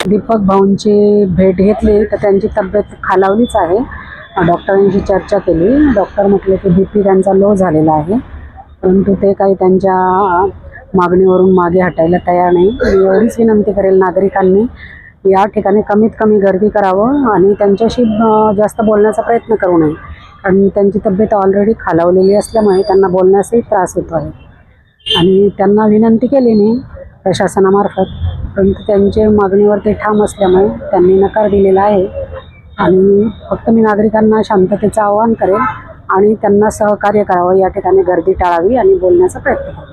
दीपक भाऊंची भेट घेतली तर त्यांची तब्येत खालावलीच आहे. डॉक्टरांशी चर्चा केली. डॉक्टर म्हटले की बी पी त्यांचा लो झालेला आहे. परंतु ते काही त्यांच्या मागणीवरून मागे हटायला तयार नाही. मी एवढीच विनंती करेल नागरिकांनी या ठिकाणी कमीत कमी गर्दी करावं आणि त्यांच्याशी जास्त बोलण्याचा प्रयत्न करू नये. कारण त्यांची तब्येत ऑलरेडी खालावलेली असल्यामुळे त्यांना बोलण्यासही त्रास होतो आहे. आणि त्यांना विनंती केली मी प्रशासनामार्फत परंतु त्यांचे मागणीवर ते ठाम असल्यामुळे त्यांनी नकार दिलेला आहे. आणि फक्त मी नागरिकांना शांततेचं आवाहन करेन आणि त्यांना सहकार्य करावं या ठिकाणी गर्दी टाळावी आणि बोलण्याचा प्रयत्न करावा.